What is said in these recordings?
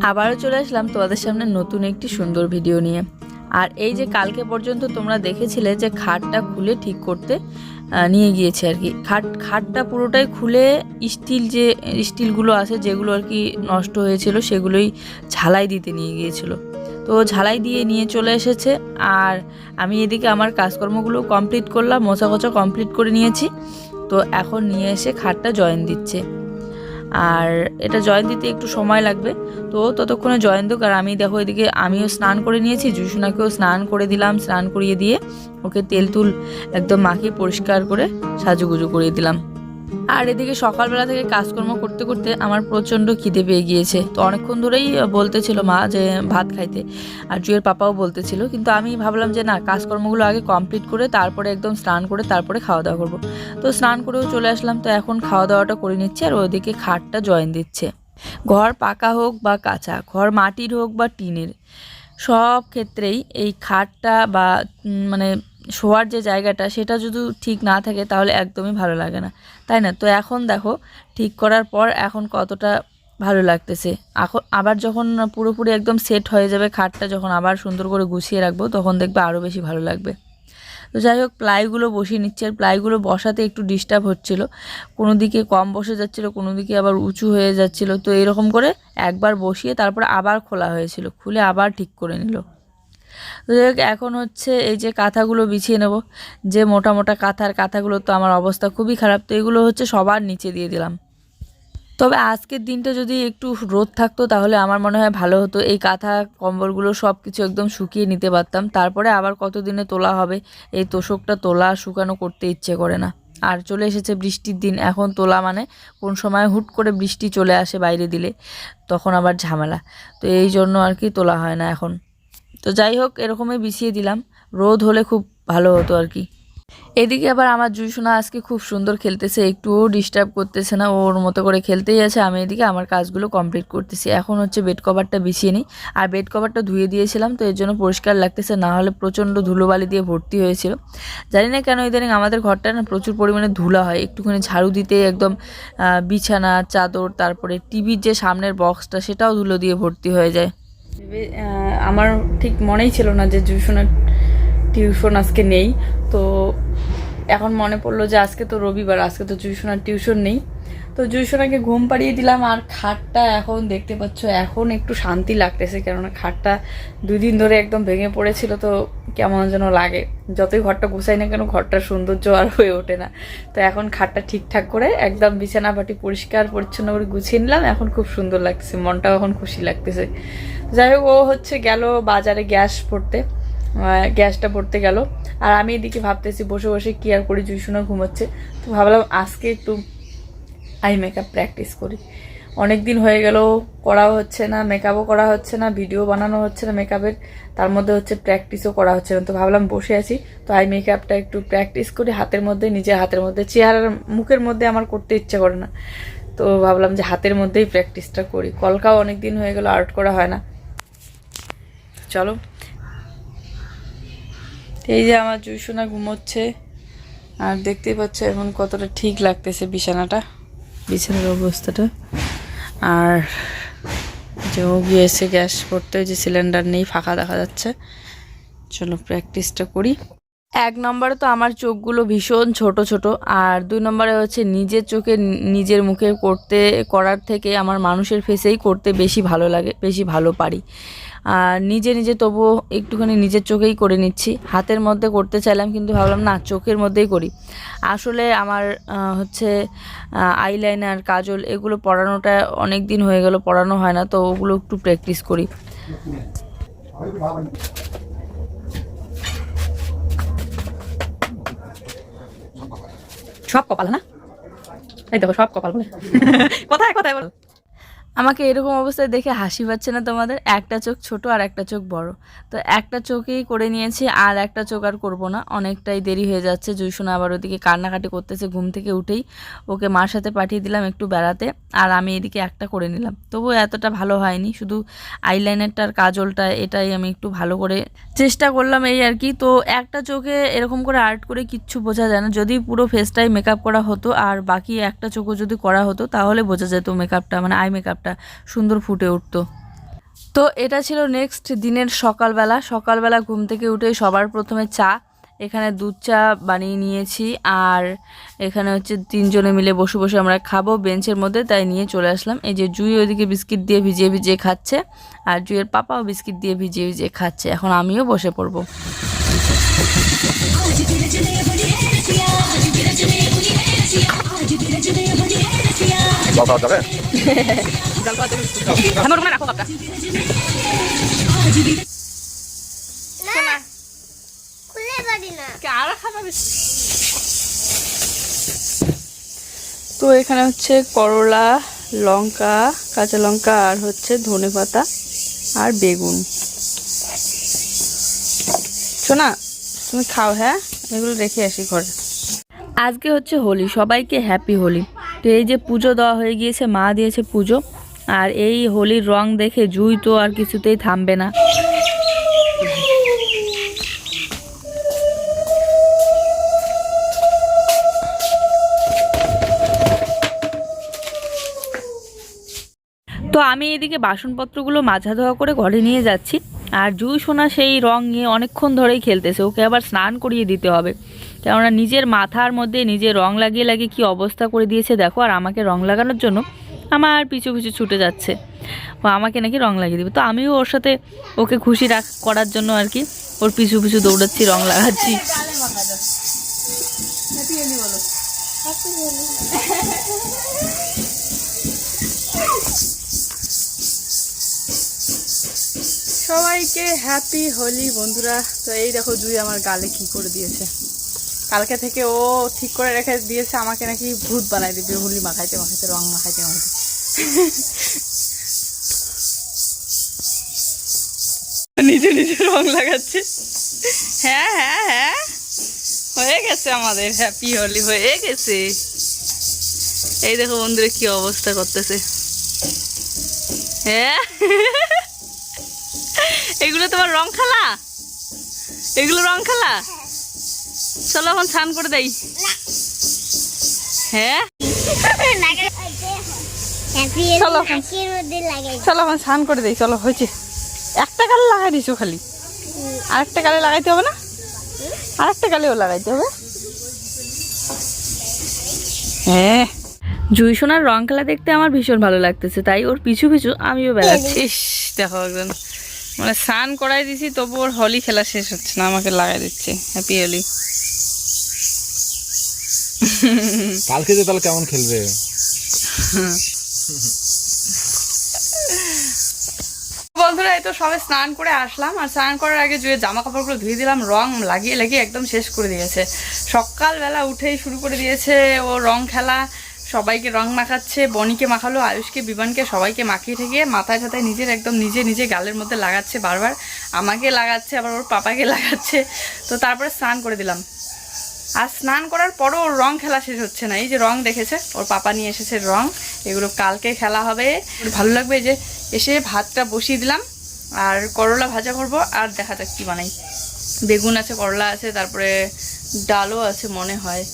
আবারও চলে আসলাম তোমাদের সামনে নতুন একটি সুন্দর ভিডিও নিয়ে। আর এই যে কালকে পর্যন্ত তোমরা দেখেছিলে যে খাটটা খুলে ঠিক করতে নিয়ে গিয়েছে আর কি। খাট, খাটটা পুরোটাই খুলে স্টিল যে, স্টিলগুলো আছে যেগুলো আর কি নষ্ট হয়েছিল সেগুলোই ঝালাই দিতে নিয়ে গিয়েছিল। তো ঝালাই দিয়ে নিয়ে চলে এসেছে আর আমি এদিকে আমার কাজকর্মগুলো কমপ্লিট করলাম মোছা কোচা কমপ্লিট করে নিয়েছি। তো এখন নিয়ে এসে খাটটা জয়েন দিচ্ছে। আর এটা জয়েন দিতে একটু সময় লাগবে। তো ততক্ষণে জয়েন দোক আর আমি দেখো এদিকে আমিও স্নান করে নিয়েছি, জুসুনাকেও স্নান করে দিলাম, স্নান করিয়ে দিয়ে ওকে তেল তুল একদম মাখিয়ে পরিষ্কার করে সাজুগুজু করিয়ে দিলাম। আর এদিকে সকালবেলা থেকে কাজকর্ম করতে করতে আমার প্রচণ্ড খিদে পেয়ে গিয়েছে। তো অনেকক্ষণ ধরেই বলতেছিল মা যে ভাত খাইতে। আর জুয়ের পাপাও বলতেছিল। কিন্তু আমি ভাবলাম যে না, কাজকর্মগুলো আগে কমপ্লিট করে তারপরে একদম স্নান করে তারপরে খাওয়া দাওয়া করব। তো স্নান করেও চলে আসলাম। তো এখন খাওয়া দাওয়াটা করে নিচ্ছে আর ওদিকে খাটটা জয়েন দিচ্ছে। ঘর পাকা হোক বা কাঁচা, ঘর মাটির হোক বা টিনের, সব ক্ষেত্রেই এই খাটটা বা মানে শোয়ার যে জায়গাটা সেটা যদি ঠিক না থাকে তাহলে একদমই ভালো লাগে না। তাই না? তো এখন দেখো, ঠিক করার পর এখন কতটা ভালো লাগতেছে। এখন আবার যখন পুরোপুরি একদম সেট হয়ে যাবে খাটটা যখন আবার সুন্দর করে গুছিয়ে রাখব, তখন দেখবে আরও বেশি ভালো লাগবে। তো যাই হোক, প্লাইগুলো বসিয়ে নিচ্ছে। আর প্লাইগুলো বসাতে একটু ডিস্টার্ব হচ্ছিল। কোনো দিকে কম বসে যাচ্ছিল, কোনো দিকে আবার উঁচু হয়ে যাচ্ছিল। তো এরকম করে একবার বসিয়ে তারপর আবার খোলা হয়েছিল। খুলে আবার ঠিক করে নিল। এখন হচ্ছে এই যে কাঁথাগুলো বিছিয়ে নেব। যে মোটা মোটা কাঁথার কাঁথাগুলো তো আমার অবস্থা খুবই খারাপ, তো এগুলো হচ্ছে সবার নিচে দিয়ে দিলাম। তবে আজকের দিনটা যদি একটু রোদ থাকতো, তাহলে আমার মনে হয় ভালো হতো। এই কাঁথা কম্বলগুলো সব কিছু একদম শুকিয়ে নিতে পারতাম। তারপরে আবার কতদিনে তোলা হবে? এই তোষকটা তোলা শুকানো করতে ইচ্ছে করে না। আর চলে এসেছে বৃষ্টির দিন। এখন তোলা মানে কোন সময় হুট করে বৃষ্টি চলে আসে বাইরে দিলে, তখন আবার ঝামেলা। তো এই জন্য আর কি তোলা হয় না এখন। তো যাই হোক, এরকমই বিছিয়ে দিলাম। রোদ হলে খুব ভালো হতো আর কি। এদিকে আবার আমার জুইসোনা আজকে খুব সুন্দর খেলতেছে, একটুও ডিস্টার্ব করতেছে না। ওর মতো করে খেলতেই আছে, আমি এদিকে আমার কাজগুলো কমপ্লিট করতেছি। এখন হচ্ছে বেড কভারটা বিছিয়ে নিই। আর বেড কভারটা ধুয়ে দিয়েছিলাম, তো এর জন্য পরিষ্কার লাগতেছে, না হলে প্রচণ্ড ধুলোবালি দিয়ে ভর্তি হয়েছিল। জানি না কেন ইদানিং আমাদের ঘরটা না প্রচুর পরিমাণে ধুলা হয়। একটুখানি ঝাড়ু দিতে একদম বিছানা, চাদর, তারপরে টিভির যে সামনের বক্সটা সেটাও ধুলো দিয়ে ভর্তি হয়ে যায়। আমার ঠিক মনেই ছিল না যে টিউশনের টিউশন আজকে নেই। তো এখন মনে পড়ল যে আজকে তো রবিবার, আজকে তো জুইসোনার টিউশন নেই। তো জুইসোনাকে ঘুম পাড়িয়ে দিলাম আর খাটটা এখন দেখতে পাচ্ছ, এখন একটু শান্তি লাগতেছে, কেননা খাটটা দুই দিন ধরে একদম ভেঙে পড়েছিল, তো কেমন যেন লাগে। যতই ঘরটা গুছাই না কেন, ঘরটার সৌন্দর্য আর হয়ে ওঠে না। তো এখন খাটটা ঠিকঠাক করে একদম বিছানা বাটি পরিষ্কার পরিচ্ছন্ন করে গুছিয়ে নিলাম, এখন খুব সুন্দর লাগতেছে, মনটাও এখন খুশি লাগতেছে। যাই হোক, ও হচ্ছে গেল বাজারে গ্যাস পড়তে গ্যাসটা পড়তে গেল। আর আমি এদিকে ভাবতেছি, বসে বসে কি আর করি জুইসোনা ঘুমোচ্ছে। তো ভাবলাম আজকে একটু আই মেকআপ প্র্যাকটিস করি। অনেক দিন হয়ে গেল করাও হচ্ছে না, মেকআপও করা হচ্ছে না, ভিডিও বানানো হচ্ছে না মেকআপের, তার মধ্যে হচ্ছে প্র্যাকটিসও করা হচ্ছে না। তো ভাবলাম বসে আছি, তো আই মেকআপটা একটু প্র্যাকটিস করি, হাতের মধ্যে, নিজের হাতের মধ্যে, চেহারার মুখের মধ্যে আমার করতে ইচ্ছে করে না। তো ভাবলাম যে হাতের মধ্যেই প্র্যাকটিসটা করি, কলকাও অনেক দিন হয়ে গেল, আর্ট করা হয় না। চলো। এই যে আমার জুসোনা ঘুমোচ্ছে, আর দেখতেই পাচ্ছ এখন কতটা ঠিক লাগতেছে বিছানাটা। বিছানার অবস্থাটা। আর যে গিয়েছে গ্যাস করতে যে সিলিন্ডার নেই, ফাঁকা দেখা যাচ্ছে। চলো প্র্যাকটিসটা করি। এক নম্বরে তো আমার চোখগুলো ভীষণ ছোট ছোট, আর দুই নম্বরে হচ্ছে নিজের চোখে নিজের মুখে করতে, করার থেকে আমার মানুষের ফেসেই করতে বেশি ভালো লাগে, বেশি ভালো পারি। আর নিজে নিজে তবুও একটুখানি নিজের চোখেই করে নিচ্ছি। হাতের মধ্যে করতে চাইলাম কিন্তু ভাবলাম না, চোখের মধ্যেই করি। আসলে আমার হচ্ছে আইলাইনার কাজল এগুলো পড়ানোটা অনেক দিন হয়ে গেল পড়ানো হয় না, তো ওগুলো একটু প্র্যাকটিস করি। সব কপাল না? এই দেখো, সব কপাল বলে। কোথায় কোথায় বলো? আমাকে এরকম অবস্থায় দেখে হাসি পাচ্ছে না তোমাদের? একটা চোখ ছোট আর একটা চোখ বড়। তো একটা চোখেই করে নিয়েছি, আর একটা চোখ আর করব না। অনেকটাই দেরি হয়ে যাচ্ছে। জুইশোনা আবার ওদিকে কান্নাকাটি করতেছে, ঘুম থেকে উঠেই। ওকে মার সাথে পাঠিয়ে দিলাম একটু বেড়াতে, আর আমি এদিকে একটা করে নিলাম। তবুও এতটা ভালো হয়নি, শুধু আইলাইনারটার কাজলটা, এটাই আমি একটু ভালো করে চেষ্টা করলাম এই আর কি। তো একটা চোখে এরকম করে আর্ট করে কিচ্ছু বোঝা যায় না। যদি পুরো ফেসটাই মেকআপ করা হতো, আর বাকি একটা চোখও যদি করা হতো, তাহলে বোঝা যেত মেকআপটা মানে আই মেকআপটা সুন্দর ফুটে উঠতো। তো এটা ছিল নেক্সট দিনের সকালবেলা। সকালবেলা ঘুম থেকে উঠে সবার প্রথমে চা, এখানে দুধ চা বানিয়ে নিয়েছি আর এখানে হচ্ছে তিনজনে মিলে বসে বসে আমরা খাব, বেঞ্চের মধ্যে তাই নিয়ে চলে আসলাম। এই যে জুই ওইদিকে বিস্কিট দিয়ে ভিজিয়ে ভিজিয়ে খাচ্ছে আর জুইয়ের পাপাও বিস্কিট দিয়ে ভিজিয়ে ভিজিয়ে খাচ্ছে। এখন আমিও বসে পড়ব। জল খাওয়া যাবে? রাখো কাপটা তো এখানে হচ্ছে করলা লঙ্কা কাঁচা লঙ্কা আর হচ্ছে ধনে পাতা আর বেগুন। শোনা তুমি খাও হ্যাঁ? এগুলো রেখে আসি ঘরে। আজকে হচ্ছে হোলি সবাইকে হ্যাপি হোলি। তো এই যে পুজো দেওয়া হয়ে গিয়েছে, মা দিয়েছে পুজো। আর এই হোলির রং দেখে জুই তো আর কিছুতেই থামবে না। তো আমি এদিকে বাসনপত্রগুলো মাঝা ধোয়া করে ঘরে নিয়ে যাচ্ছি। আর জুই সোনা সেই রং নিয়ে অনেকক্ষণ ধরেই খেলতেছে, ওকে আবার স্নান করিয়ে দিতে হবে। কেননা নিজের মাথার মধ্যে নিজে রং লাগিয়ে লাগিয়ে কি অবস্থা করে দিয়েছে দেখো, আর আমাকে রং লাগানোর জন্য আমার পিছু পিছু ছুটে যাচ্ছে। ও আমাকে নাকি রং লাগিয়ে দেবে। তো আমিও ওর সাথে ওকে খুশি রাখ, করার জন্য আর কি ওর পিছু পিছু দৌড়াচ্ছি, রং লাগাচ্ছি। সবাইকে হ্যাপি হোলি বন্ধুরা। তো এই দেখো জুই আমার গালে কি করে দিয়েছে। কালকে থেকে ও ঠিক করে রেখে দিয়েছে আমাকে নাকি ভূত বানাই দিবে হোলি মাখাইতে মাখাইতে রং মাখাইতে মাখাইতে। নিজে নিজে রং লাগাচ্ছে। হ্যাঁ হ্যাঁ হ্যাঁ। হয়ে গেছে আমাদের হ্যাপি হোলি হয়ে গেছে। এই দেখো বন্ধুরা কি অবস্থা করতেছে। হ্যাঁ। এগুলো তোমার রং খেলা? এগুলো রং খেলা? চলো এখন স্নান করে দেই। হ্যাঁ? চলো। এখন স্নান করে দেই চলো হয়েছে। একটা কালে লাগাই দিছো খালি। আরেকটা গালে লাগাইতে হবে না? আরেকটা গালেও লাগাইতে হবে। হ্যাঁ। জুই সোনার রং খেলা দেখতে আমার ভীষণ ভালো লাগতেছে তাই ওর পিছু পিছু আমিও বেড়াচ্ছি। দেখো একজন। মানে স্নান করাই দিছি তবু ওর হোলি খেলা শেষ হচ্ছে না আমাকে লাগাই দিচ্ছে হ্যাপি হোলি। কালকে যে তাহলে কেমন খেলবে? বন্ধুরা এই তো সবে স্নান করে আসলাম আর স্নান করার আগে জুয়ে জামা কাপড়গুলো ধুয়ে দিলাম রং লাগিয়ে লাগিয়ে একদম শেষ করে দিয়েছে। সকালবেলা উঠেই শুরু করে দিয়েছে ও রং খেলা সবাইকে রং মাখাচ্ছে, বনিকে মাখালো, আয়ুষকে বিমানকে সবাইকে মাখিয়ে ঠেকিয়ে মাথায় টাথায় নিজের একদম নিজে নিজে গালের মধ্যে লাগাচ্ছে বারবার। আমাকে লাগাচ্ছে, আবার ওর পাপাকে লাগাচ্ছে। তো তারপরে স্নান করে দিলাম। আর স্নান করার পরও ওর রং খেলা শেষ হচ্ছে না। এই যে রং দেখেছে, ওর পাপা নিয়ে এসেছে রং। এগুলো কালকে খেলা হবে। ভালো লাগবে যে এসে ভাতটা বসিয়ে দিলাম। আর করলা ভাজা করব। আর দেখা যাক কী বানাই। বেগুন আছে, করলা আছে, তারপরে ডালও আছে মনে হয়।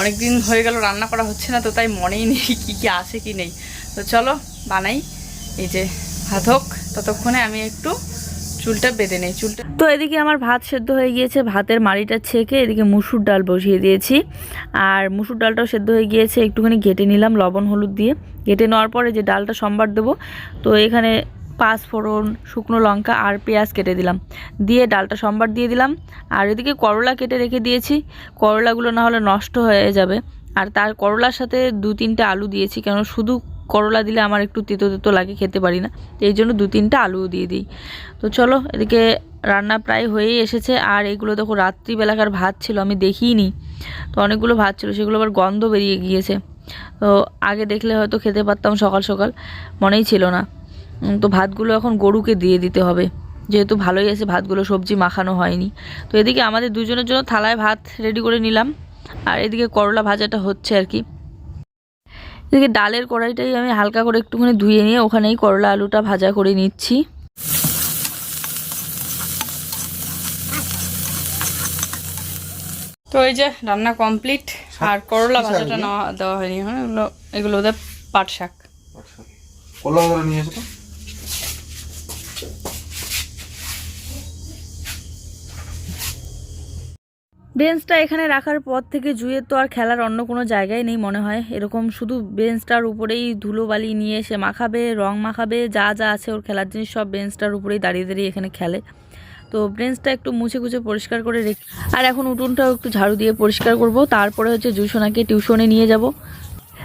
অনেক দিন হয়ে গেল, রান্না করা হচ্ছে না, তো তাই মনেই নেই কী কী আছে কি নেই। তো চলো, বানাই। এই যে ভাত হোক, ততক্ষণে আমি একটু চুলটা বেঁধে নেই, চুলটা তো এদিকে আমার ভাত সেদ্ধ হয়ে গিয়েছে, ভাতের মাড়িটা ছেঁকে এদিকে মুসুর ডাল বসিয়ে দিয়েছি। আর মুসুর ডালটাও সেদ্ধ হয়ে গিয়েছে, একটুখানি ঘেটে নিলাম লবণ, হলুদ দিয়ে। ঘেটে নেওয়ার পরে যে ডালটা সম্বার দেবো, তো এখানে পাঁচ ফোড়ন, শুকনো লঙ্কা আর পেঁয়াজ কেটে দিলাম। দিয়ে ডালটা সম্বার দিয়ে দিলাম। আর এদিকে করলা কেটে রেখে দিয়েছি। করলাগুলো না হলে নষ্ট হয়ে যাবে। আর তার করলার সাথে দু তিনটে আলু দিয়েছি। কেন শুধু করলা দিলে আমার একটু তেতো তেতো লাগে, খেতে পারি না। তো এই জন্য দু তিনটা আলুও দিয়ে দিই। তো চলো, এদিকে রান্না প্রায় হয়েই এসেছে। আর এগুলো দেখো, রাত্রিবেলাকার ভাত ছিল, আমি দেখিনি। তো অনেকগুলো ভাত ছিল, সেগুলো আবার গন্ধ বেরিয়ে গিয়েছে। তো আগে দেখলে হয়তো খেতে পারতাম সকাল সকাল, মনেই ছিল না। তো ভাতগুলো এখন গরুকে দিয়ে দিতে হবে। যেহেতু ভালোই আছে ভাতগুলো সবজি মাখানো হয়নি। তো এদিকে আমাদের দুজনের জন্য থালায় ভাত রেডি করে নিলাম। আর এদিকে করলা ভাজাটা হচ্ছে আর কি। এদিকে ডালের কড়াইটাই আমি হালকা করে একটুখানি ধুয়ে নিয়ে ওখানেই করলা আলুটা ভাজা করে নিচ্ছি। তো এই যে রান্না কমপ্লিট আর করলা ভাজাটা নেওয়া দেওয়া হয়নি এখন এগুলো এগুলো ওদের পাট শাক। ধরে নিয়ে এসো বেঞ্চটা এখানে রাখার পর থেকে জুয়ের তো আর খেলার অন্য কোনো জায়গায় নেই মনে হয়। এরকম শুধু বেঞ্চটার উপরেই ধুলোবালি নিয়ে এসে মাখাবে, রং মাখাবে, যা যা আছে ওর খেলার জিনিস সব বেঞ্চটার উপরেই দাঁড়িয়ে দাঁড়িয়ে এখানে খেলে। তো বেঞ্চটা একটু মুছে কুচে পরিষ্কার করে রেখে আর এখন উঠোনটাও একটু ঝাড়ু দিয়ে পরিষ্কার করব। তারপরে হচ্ছে জুসোনাকে টিউশনে নিয়ে যাব।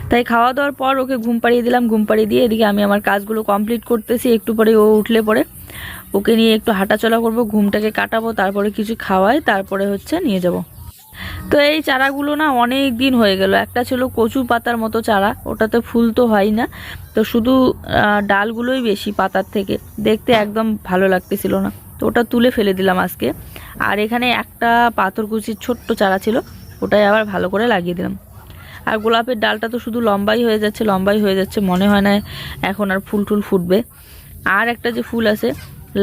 তাই খাওয়া দাওয়ার পর ওকে ঘুম পাড়িয়ে দিলাম। ঘুম পাড়িয়ে দিয়ে এদিকে আমি আমার কাজগুলো কমপ্লিট করতেছি। একটু পরে ও উঠলে পরে। ওকে নিয়ে একটু হাঁটাচলা করব, ঘুমটাকে কাটাবো, তারপরে কিছু খাওয়াই, তারপরে হচ্ছে নিয়ে যাব। তো এই চারাগুলো না অনেক দিন হয়ে গেল। একটা ছিল কচু পাতার মতো চারা, ওটাতে ফুল তো হয় না। তো শুধু ডালগুলোই বেশি পাতার থেকে। দেখতে একদম ভালো লাগতেছিল না। তো ওটা তুলে ফেলে দিলাম আজকে। আর এখানে একটা পাথরকুচির ছোট্ট চারা ছিল, ওটাই আবার ভালো করে লাগিয়ে দিলাম। আর গোলাপের ডালটা তো শুধু লম্বাই হয়ে যাচ্ছে, লম্বাই হয়ে যাচ্ছে, মনে হয় না এখন আর ফুল টুল ফুটবে। আর একটা যে ফুল আছে,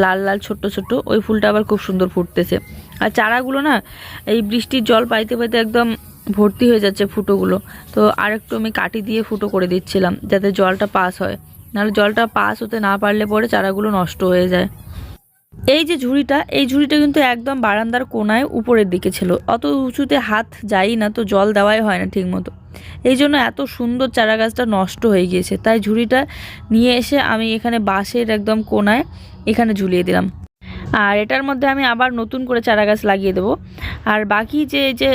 লাল লাল, ছোট্ট ছোট্ট, ওই ফুলটা আবার খুব সুন্দর ফুটতেছে। আর চারাগুলো না, এই বৃষ্টির জল পাইতে পাইতে একদম ভর্তি হয়ে যাচ্ছে ফুটোগুলো। তো আর একটু আমি কাটি দিয়ে ফুটো করে দিচ্ছিলাম, যাতে জলটা পাস হয়। নাহলে জলটা পাস হতে না পারলে পরে চারাগুলো নষ্ট হয়ে যায়। এই যে ঝুড়িটা, এই ঝুড়িটা কিন্তু একদম বারান্দার কোনায় উপরের দিকে ছিল। অত উঁচুতে হাত যাই না, তো জল দেওয়াই হয় না ঠিক মতো এই জন্য এত সুন্দর চারা গাছটা নষ্ট হয়ে গিয়েছে। তাই ঝুড়িটা নিয়ে এসে আমি এখানে বাঁশের একদম কোনায় এখানে ঝুলিয়ে দিলাম। আর এটার মধ্যে আমি আবার নতুন করে চারা গাছ লাগিয়ে দেবো। আর বাকি যে যে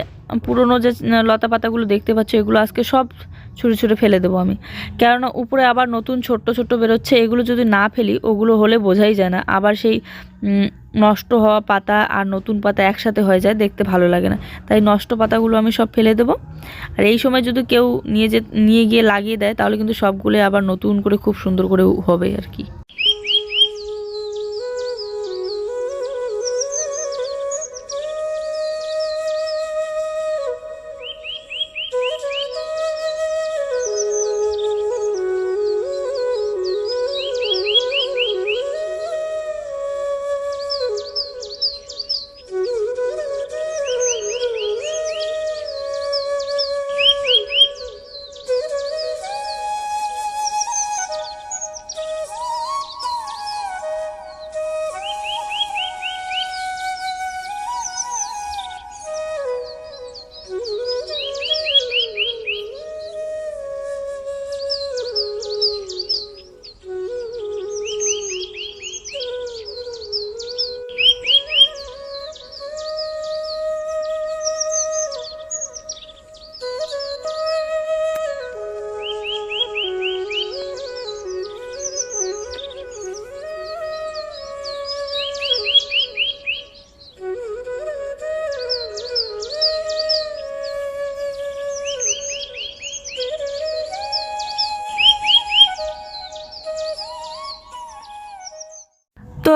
পুরনো যে লতা পাতাগুলো দেখতে পাচ্ছ, এগুলো আজকে সব ছুঁড়ে ছুঁড়ে ফেলে দেবো আমি। কেননা উপরে আবার নতুন ছোট্ট ছোট্ট বেরোচ্ছে, এগুলো যদি না ফেলি, ওগুলো হলে বোঝাই যায় না। আবার সেই নষ্ট হওয়া পাতা আর নতুন পাতা একসাথে হয়ে যায়, দেখতে ভালো লাগে না। তাই নষ্ট পাতাগুলো আমি সব ফেলে দেবো। আর এই সময় যদি কেউ নিয়ে যে, নিয়ে গিয়ে লাগিয়ে দেয়, তাহলে কিন্তু সবগুলো আবার নতুন করে খুব সুন্দর করে হবে আর কি।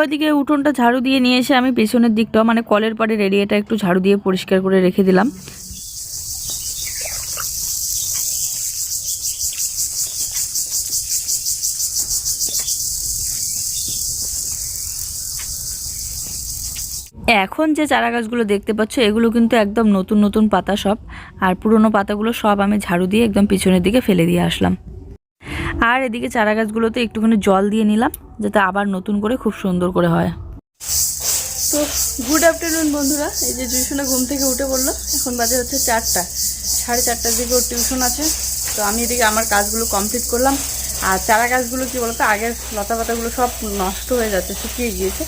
ওইদিকে উঠোনটা ঝাড়ু দিয়ে নিয়ে এসে আমি পেছনের দিকটা মানে কলের পাড়ে রেডিয়েটা একটু ঝাড়ু দিয়ে পরিষ্কার করে রেখে দিলাম। এখন যে চারা গাছগুলো দেখতে পাচ্ছ, এগুলো কিন্তু একদম নতুন নতুন পাতা সব, আর পুরনো পাতাগুলো সব আমি ঝাড়ু দিয়ে একদম পিছনের দিকে ফেলে দিয়ে আসলাম। আর এদিকে চারা গাছগুলোতে একটুখানি জল দিয়ে নিলাম, যাতে আবার নতুন করে খুব সুন্দর করে হয়। তো গুড আফটারনুন বন্ধুরা, এই যে টিউশনে ঘুম থেকে উঠে পড়ল, এখন বাজে হচ্ছে চারটা। সাড়ে চারটার দিকে ওর টিউশন আছে, তো আমি এদিকে আমার কাজগুলো কমপ্লিট করলাম। আর চারা গাছগুলো কি বলতো, আগের লতা পাতাগুলো সব নষ্ট হয়ে যাচ্ছে, শুকিয়ে গিয়েছে।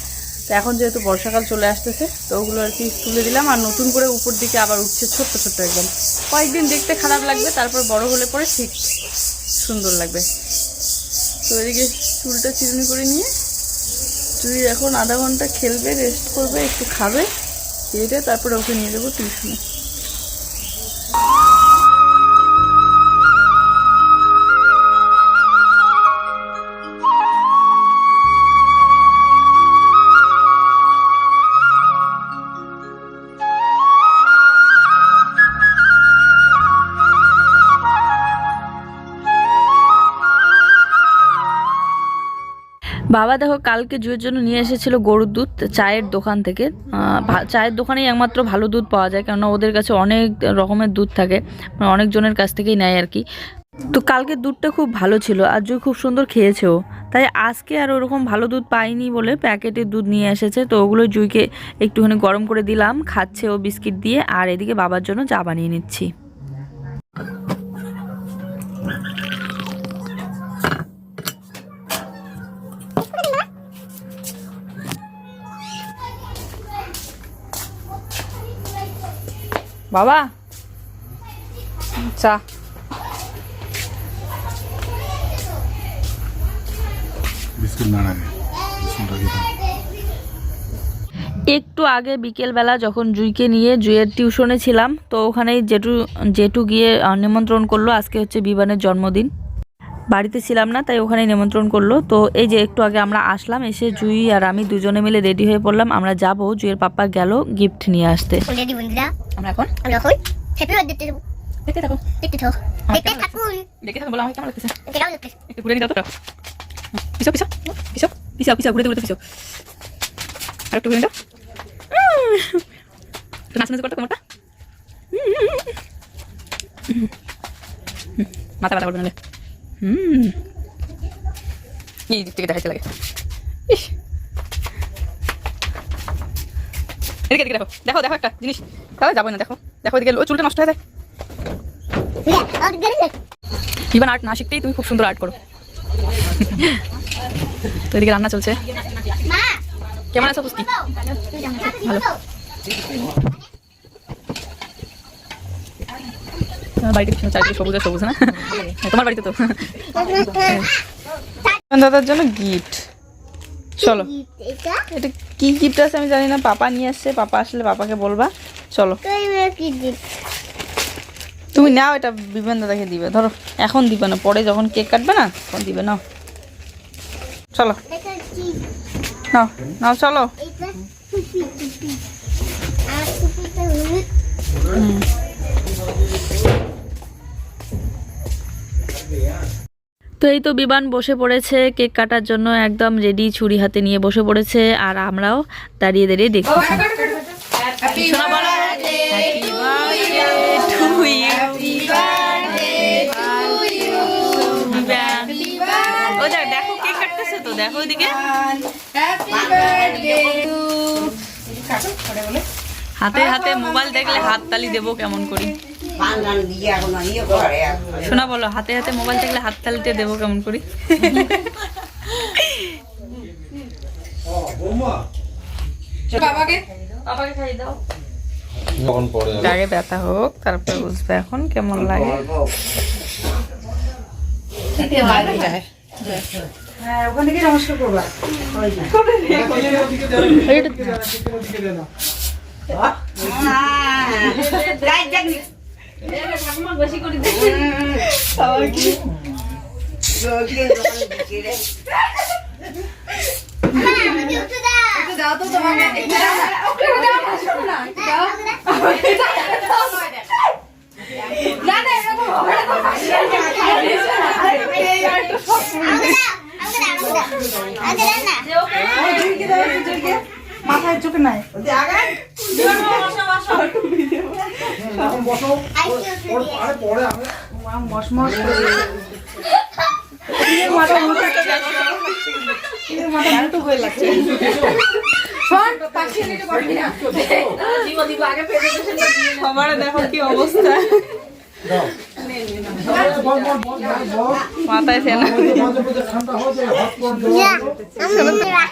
তো এখন যেহেতু বর্ষাকাল চলে আসতেছে, তো ওগুলো আর কি তুলে দিলাম, আর নতুন করে উপর দিকে আবার উঠছে ছোট্ট ছোট্ট একদম। কয়েকদিন দেখতে খারাপ লাগবে, তারপর বড় হলে পরে ঠিক সুন্দর লাগবে। তো এদিকে চুলটা চিরুনি করে নিয়ে তুই এখন আধা ঘণ্টা খেলবে রেস্ট করবে, একটু খাবে, খেয়ে তারপরে ওকে নিয়ে যাব টিউশনে বাবা দেখো কালকে জুয়ের জন্য নিয়ে এসেছিল গরুর দুধ, চায়ের দোকান থেকে। চায়ের দোকানেই একমাত্র ভালো দুধ পাওয়া যায়, কেননা ওদের কাছে অনেক রকমের দুধ থাকে মানে অনেকজনের কাছ থেকেই নেয় আর কি। তো কালকে দুধটা খুব ভালো ছিল, আর জুই খুব সুন্দর খেয়েছেও। তাই আজকে আর ওরকম ভালো দুধ পাইনি বলে প্যাকেটের দুধ নিয়ে এসেছে, তো ওগুলো জুইকে একটুখানি গরম করে দিলাম, খাচ্ছে ও বিস্কিট দিয়ে, আর এদিকে বাবার জন্য চা বানিয়ে নিচ্ছি। বাবা। চা। বিস্কুট না। একটু আগে বিকেলবেলা যখন জুইকে নিয়ে জুইয়ের টিউশনে ছিলাম তো ওখানেই জেঠু জেঠু গিয়ে নিমন্ত্রণ করল আজকে হচ্ছে বিবানের জন্মদিন। বাড়িতে ছিলাম না তাই ওখানে নিমন্ত্রণ করল। তো এই যে একটু আগে আমরা আসলাম এসে জুই আর আমি দুজনে মিলে রেডি হয়ে পড়লাম। আমরা যাব জুইয়ের পাপ্পা গেল গিফট নিয়ে আসতে। অলরেডি আমরা এখন এখন হ্যাপি বার্থডে দেখতে থাকো। দেখতে থাকো। দেখতে থাকুন। দেখে থাকো বলো আমার কেমন লাগতেছে? কেমন লাগছে একটু ঘুরে নিয়ে তো পিছো পিছো পিছো পিছো পিছো ঘুরে ঘুরে পিছো আর একটু ঘুরে দাও একটু নাচ নাচ করতো কোমরটা। মাথা ব্যথা করবে নাহলে। হুম এই দিক থেকে দেখাইতে লাগে ইস এদিকে এদিকে দেখো দেখো দেখো একটা জিনিস তাহলে যাব না দেখো দেখো এদিকে ওই চুলটা নষ্ট হয়ে যায় ইভান আর্ট না শিখতেই তুমি খুব সুন্দর আর্ট করো তো এদিকে রান্না চলছে কেমন আছো পুষ্টি ভালো তোমার বাড়িতে চারিদিকে সবুজ আর সবুজ না? হ্যাঁ, তোমার বাড়িতে তো। দাদার জন্য গিফট চলো। এটা এটা কি গিফট আছে আমি জানি না। পাপা নিয়ে আসছে। পাপা আসলে পাপাকে বলবা। চলো। তুমি নাও এটা বিবেন দাদাকে দিবে। ধরো এখন দিবে না। পরে যখন কেক কাটবে না তখন দিবে নাও। চলো। নাও নাও চলো। এটা তো এই তো বিমান বসে পড়েছে কেক কাটার জন্য একদম রেডি ছুরি হাতে নিয়ে বসে পড়েছে আর আমরাও দাঁড়িয়ে দাঁড়িয়ে দেখছি। দেখো কেক কাটতেছে তো দেখো ওইদিকে হাতে হাতে মোবাইল দেখলে হাত তালি দেবো কেমন করি। শোনা বলো হাতে হাতে মোবাইল দেখলে হাত তালিতে দেবো কেমন করি। আগে ব্যথা হোক তারপরে বুঝবে এখন কেমন লাগে। আমাকে উঠে দাও একটু দাও তো তোমাকে একটু দাও একটু দাও আমাকে দাও আমাকে দাও আমাকে দাও আমাকে দাও না চোখে নাই। দেখো কি অবস্থা। মাথায় রাখ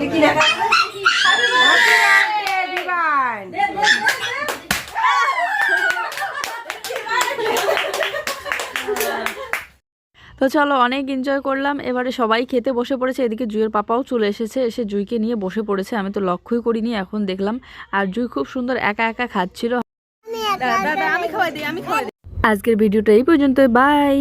কি দেখা তো চলো অনেক এনজয় করলাম। এবারে সবাই খেতে বসে পড়েছে। এদিকে জুয়ের পাপাও চলে এসেছে। এসে জুইকে নিয়ে বসে পড়েছে। আমি তো লক্ষ্যই করিনি এখন দেখলাম। আর জুই খুব সুন্দর একা একা খাচ্ছিল। আমি খাওয়াই দিই আমি খাওয়াই দিই। আজকের ভিডিওটা এই পর্যন্ত বাই